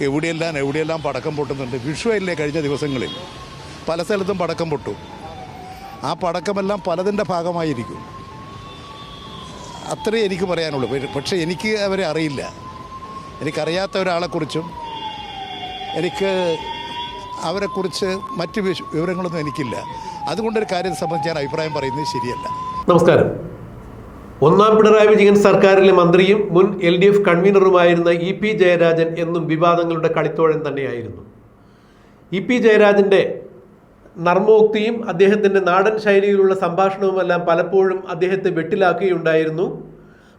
എവിടെയെല്ലാം എവിടെയെല്ലാം പടക്കം പൊട്ടുന്നുണ്ട്. വിഷു അല്ലേ കഴിഞ്ഞ ദിവസങ്ങളിൽ. പല സ്ഥലത്തും പടക്കം പൊട്ടു. ആ പടക്കമെല്ലാം പലതിന്റെ ഭാഗമായിരിക്കും. അത്രേ എനിക്ക് പറയാനുള്ളൂ. പക്ഷേ- പക്ഷേ എനിക്ക് അവരെ അറിയില്ല. എനിക്കറിയാത്ത ഒരാളെക്കുറിച്ചും എനിക്ക് അവരെക്കുറിച്ച് മറ്റ് വിവരങ്ങളൊന്നും എനിക്കില്ല. അതുകൊണ്ടൊരു കാര്യം സംബന്ധിച്ച് ഞാൻ അഭിപ്രായം പറയുന്നത് ശരിയല്ല. നമസ്കാരം. ഒന്നാം പിണറായി വിജയൻ സർക്കാരിലെ മന്ത്രിയും മുൻ എൽ ഡി എഫ് കൺവീനറുമായിരുന്ന ഇ പി ജയരാജൻ എന്നും വിവാദങ്ങളുടെ കളിത്തോഴൻ തന്നെയായിരുന്നു. ഇ പി ജയരാജന്റെ നർമ്മോക്തിയും അദ്ദേഹത്തിന്റെ നാടൻ ശൈലിയിലുള്ള സംഭാഷണവുമെല്ലാം പലപ്പോഴും അദ്ദേഹത്തെ വെട്ടിലാക്കുകയുണ്ടായിരുന്നു.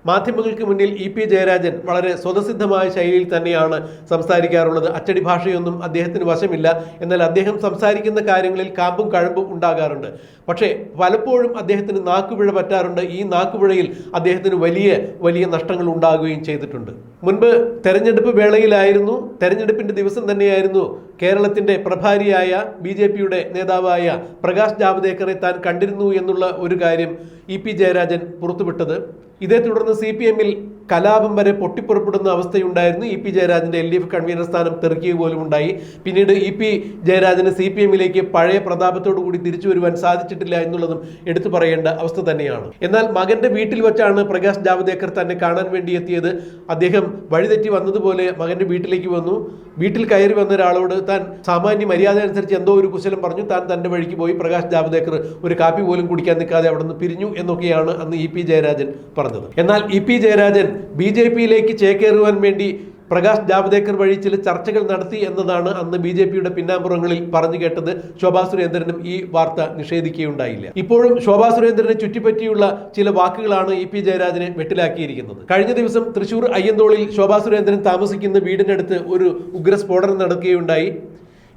മാധ്യമങ്ങൾക്ക് മുന്നിൽ ഇ പി ജയരാജൻ വളരെ സ്വതസിദ്ധമായ ശൈലിയിൽ തന്നെയാണ് സംസാരിക്കാറുള്ളത്. അച്ചടി ഭാഷയൊന്നും അദ്ദേഹത്തിന് വശമില്ല. എന്നാൽ അദ്ദേഹം സംസാരിക്കുന്ന കാര്യങ്ങളിൽ കാമ്പും കഴമ്പും ഉണ്ടാകാറുണ്ട്. പക്ഷേ പലപ്പോഴും അദ്ദേഹത്തിന് നാക്കുപിഴ പറ്റാറുണ്ട്. ഈ നാക്കുപിഴയിൽ അദ്ദേഹത്തിന് വലിയ വലിയ നഷ്ടങ്ങൾ ഉണ്ടാകുകയും ചെയ്തിട്ടുണ്ട്. മുൻപ് തെരഞ്ഞെടുപ്പ് വേളയിലായിരുന്നു. തെരഞ്ഞെടുപ്പിന്റെ ദിവസം തന്നെയായിരുന്നു കേരളത്തിന്റെ പ്രഭാരിയായ ബി ജെ പിയുടെ നേതാവായ പ്രകാശ് ജാവ്ദേക്കറെ താൻ കണ്ടിരുന്നു എന്നുള്ള ഒരു കാര്യം ഇ പി ജയരാജൻ പുറത്തുവിട്ടത്. ഇതേ തുടർന്ന് സി പി എമ്മിൽ കലാപം വരെ പൊട്ടിപ്പുറപ്പെടുന്ന അവസ്ഥയുണ്ടായിരുന്നു ഇ പി ജയരാജന്റെ എൽ ഡി എഫ് കൺവീനർ സ്ഥാനം തെറിക്കുക പോലും ഉണ്ടായി. പിന്നീട് ഇ പി ജയരാജന് സി പി എമ്മിലേക്ക് പഴയ പ്രതാപത്തോടു കൂടി തിരിച്ചു വരുവാൻ സാധിച്ചിട്ടില്ല എന്നുള്ളതും എടുത്തു പറയേണ്ട അവസ്ഥ തന്നെയാണ്. എന്നാൽ മകന്റെ വീട്ടിൽ വെച്ചാണ് പ്രകാശ് ജാവ്ദേക്കർ തന്നെ കാണാൻ വേണ്ടി എത്തിയത്. അദ്ദേഹം വഴിതെറ്റി വന്നതുപോലെ മകന്റെ വീട്ടിലേക്ക് വന്നു. വീട്ടിൽ കയറി വന്ന ഒരാളോട് താൻ സാമാന്യ മര്യാദ അനുസരിച്ച് എന്തോ ഒരു കുശലം പറഞ്ഞു. താൻ തന്റെ വഴിക്ക് പോയി പ്രകാശ് ജാവ്ദേക്കർ ഒരു കാപ്പി പോലും കുടിക്കാൻ നിൽക്കാതെ അവിടെ നിന്ന് പിരിഞ്ഞു എന്നൊക്കെയാണ് അന്ന് ഇ പി ജയരാജൻ പറഞ്ഞത്. എന്നാൽ E P Jayarajan B J പിയിലേക്ക് ചേക്കേറുവാൻ വേണ്ടി പ്രകാശ് ജാവ്ദേക്കർ വഴി ചില ചർച്ചകൾ നടത്തി എന്നതാണ് അന്ന് ബി ജെ പിയുടെ പിന്നാമ്പുറങ്ങളിൽ പറഞ്ഞു കേട്ടത് ശോഭാ സുരേന്ദ്രനും ഈ വാർത്ത നിഷേധിക്കുകയുണ്ടായില്ല. ഇപ്പോഴും ശോഭാ സുരേന്ദ്രനെ ചുറ്റിപ്പറ്റിയുള്ള ചില വാക്കുകളാണ് ഇ പി ജയരാജനെ വെട്ടിലാക്കിയിരിക്കുന്നത്. കഴിഞ്ഞ ദിവസം തൃശൂർ അയ്യന്തോളിൽ ശോഭാ സുരേന്ദ്രൻ താമസിക്കുന്ന വീടിനടുത്ത് ഒരു ഉഗ്രസ്ഫോടനം നടക്കുകയുണ്ടായി.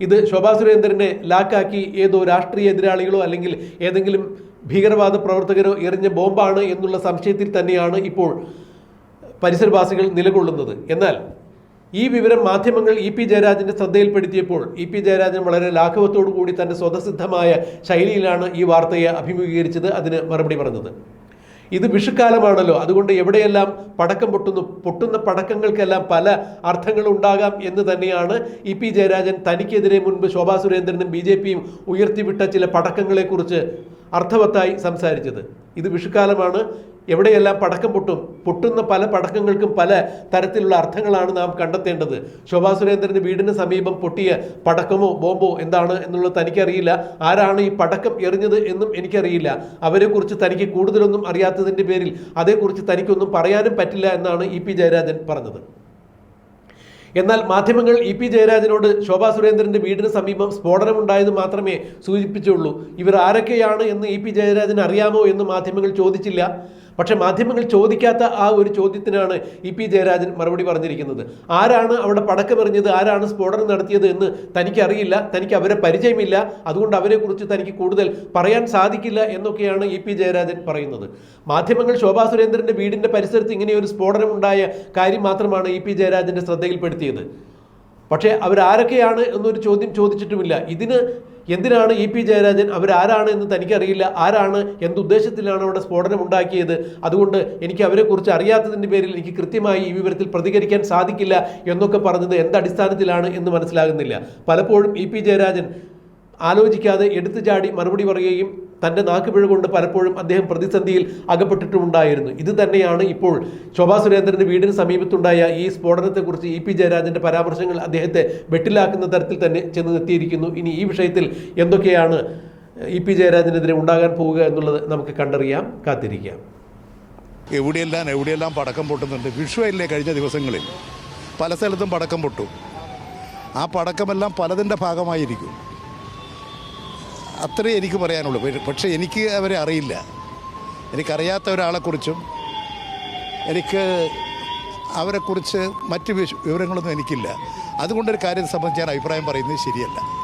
ഇത് ശോഭാ സുരേന്ദ്രനെ ലാക്കാക്കി ഏതോ രാഷ്ട്രീയ എതിരാളികളോ അല്ലെങ്കിൽ ഏതെങ്കിലും ഭീകരവാദ പ്രവർത്തകരോ എറിഞ്ഞ ബോംബാണ് എന്നുള്ള സംശയത്തിൽ തന്നെയാണ് ഇപ്പോൾ പരിസരവാസികൾ നിലകൊള്ളുന്നത്. എന്നാൽ ഈ വിവരം മാധ്യമങ്ങൾ ഇ പി ജയരാജന്റെ ശ്രദ്ധയിൽപ്പെടുത്തിയപ്പോൾ ഇ പി ജയരാജൻ വളരെ ലാഘവത്തോടു കൂടി തന്റെ സ്വതസിദ്ധമായ ശൈലിയിലാണ് ഈ വാർത്തയെ അഭിമുഖീകരിച്ചത് അതിന് മറുപടി പറഞ്ഞത്. ഇത് വിഷുക്കാലമാണല്ലോ. അതുകൊണ്ട് എവിടെയെല്ലാം പടക്കം പൊട്ടുന്നു പൊട്ടുന്ന പടക്കങ്ങൾക്കെല്ലാം പല അർത്ഥങ്ങൾ ഉണ്ടാകാം എന്ന് തന്നെയാണ് ഇ പി ജയരാജൻ തനിക്കെതിരെ മുൻപ് ശോഭാ സുരേന്ദ്രനും ബി ജെ പിയും ഉയർത്തിവിട്ട ചില പടക്കങ്ങളെക്കുറിച്ച് അർത്ഥവത്തായി സംസാരിച്ചത്. ഇത് വിഷുക്കാലമാണ്. എവിടെയെല്ലാം പടക്കം പൊട്ടും? പൊട്ടുന്ന പല പടക്കങ്ങൾക്കും പല തരത്തിലുള്ള അർത്ഥങ്ങളാണ് നാം കണ്ടെത്തേണ്ടത്. ശോഭാ സുരേന്ദ്രന്റെ വീടിന് സമീപം പൊട്ടിയ പടക്കമോ ബോംബോ എന്താണ് എന്നുള്ളത് തനിക്കറിയില്ല. ആരാണ് ഈ പടക്കം എറിഞ്ഞത് എന്നും എനിക്കറിയില്ല. അവരെക്കുറിച്ച് തനിക്ക് കൂടുതലൊന്നും അറിയാത്തതിന്റെ പേരിൽ അതേക്കുറിച്ച് തനിക്കൊന്നും പറയാനും പറ്റില്ല എന്നാണ് ഇ പി ജയരാജൻ പറഞ്ഞത്. എന്നാൽ മാധ്യമങ്ങൾ ഇ പി ജയരാജനോട് ശോഭാ സുരേന്ദ്രന്റെ വീടിന് സമീപം സ്ഫോടനമുണ്ടായത് മാത്രമേ സൂചിപ്പിച്ചുള്ളൂ. ഇവർ ആരൊക്കെയാണ് എന്ന് ഇ പി ജയരാജൻ അറിയാമോ എന്ന് മാധ്യമങ്ങൾ ചോദിച്ചില്ല. പക്ഷെ മാധ്യമങ്ങൾ ചോദിക്കാത്ത ആ ഒരു ചോദ്യത്തിനാണ് ഇ പി ജയരാജൻ മറുപടി പറഞ്ഞിരിക്കുന്നത്. ആരാണ് അവിടെ പടക്കമെറിഞ്ഞത്? ആരാണ് സ്ഫോടനം നടത്തിയത് എന്ന് തനിക്കറിയില്ല. തനിക്ക് അവരെ പരിചയമില്ല. അതുകൊണ്ട് അവരെക്കുറിച്ച് തനിക്ക് കൂടുതൽ പറയാൻ സാധിക്കില്ല എന്നൊക്കെയാണ് ഇ പി ജയരാജൻ പറയുന്നത്. മാധ്യമങ്ങൾ ശോഭാ സുരേന്ദ്രന്റെ വീടിന്റെ പരിസരത്ത് ഇങ്ങനെ ഒരു സ്ഫോടനം ഉണ്ടായ കാര്യം മാത്രമാണ് ഇ പി ജയരാജന്റെ ശ്രദ്ധയിൽപ്പെടുത്തിയത്. പക്ഷേ അവരാരൊക്കെയാണ് എന്നൊരു ചോദ്യം ചോദിച്ചിട്ടുമില്ല. ഇതിന് എന്തിനാണ് ഇ പി ജയരാജൻ? അവരാരാണ് എന്ന് തനിക്കറിയില്ല. ആരാണ്? എന്തുദ്ദേശത്തിലാണ് അവിടെ സ്ഫോടനം ഉണ്ടാക്കിയത്? അതുകൊണ്ട് എനിക്ക് അവരെക്കുറിച്ച് അറിയാത്തതിന്റെ പേരിൽ എനിക്ക് കൃത്യമായി ഈ വിവരത്തിൽ പ്രതികരിക്കാൻ സാധിക്കില്ല എന്നൊക്കെ പറഞ്ഞത് എന്തടിസ്ഥാനത്തിലാണ് എന്ന് മനസ്സിലാകുന്നില്ല. പലപ്പോഴും ഇ പി ജയരാജൻ ആലോചിക്കാതെ എടുത്തു ചാടി മറുപടി പറയുകയും തന്റെ നാക്കുപിഴ കൊണ്ട് പലപ്പോഴും അദ്ദേഹം പ്രതിസന്ധിയിൽ അകപ്പെട്ടിട്ടുമുണ്ടായിരുന്നു. ഇത് തന്നെയാണ് ഇപ്പോൾ ശോഭാ സുരേന്ദ്രന്റെ വീടിന് സമീപത്തുണ്ടായ ഈ സ്ഫോടനത്തെക്കുറിച്ച് ഇ പി ജയരാജന്റെ പരാമർശങ്ങൾ അദ്ദേഹത്തെ വെട്ടിലാക്കുന്ന തരത്തിൽ തന്നെ ചെന്ന് എത്തിയിരിക്കുന്നു ഇനി ഈ വിഷയത്തിൽ എന്തൊക്കെയാണ് ഇ പി ജയരാജനെതിരെ ഉണ്ടാകാൻ പോവുക എന്നുള്ളത് നമുക്ക് കണ്ടറിയാം കാത്തിരിക്കാം. എവിടെയെല്ലാം എവിടെയെല്ലാം പടക്കം പൊട്ടുന്നുണ്ട്? വിഷുവല്ലേ കഴിഞ്ഞ ദിവസങ്ങളിൽ? പല സ്ഥലത്തും പടക്കം പൊട്ടു. ആ പടക്കമെല്ലാം പലതിന്റെ ഭാഗമായിരിക്കും. അത്രേ എനിക്ക് പറയാനുള്ളൂ. പക്ഷേ- എനിക്ക് അവരെ അറിയില്ല. എനിക്കറിയാത്ത ഒരാളെക്കുറിച്ചും എനിക്ക് അവരെക്കുറിച്ച് മറ്റ് വിവരങ്ങളൊന്നും എനിക്കില്ല. അതുകൊണ്ടൊരു കാര്യം സംബന്ധിച്ച് ഞാൻ അഭിപ്രായം പറയുന്നത് ശരിയല്ല.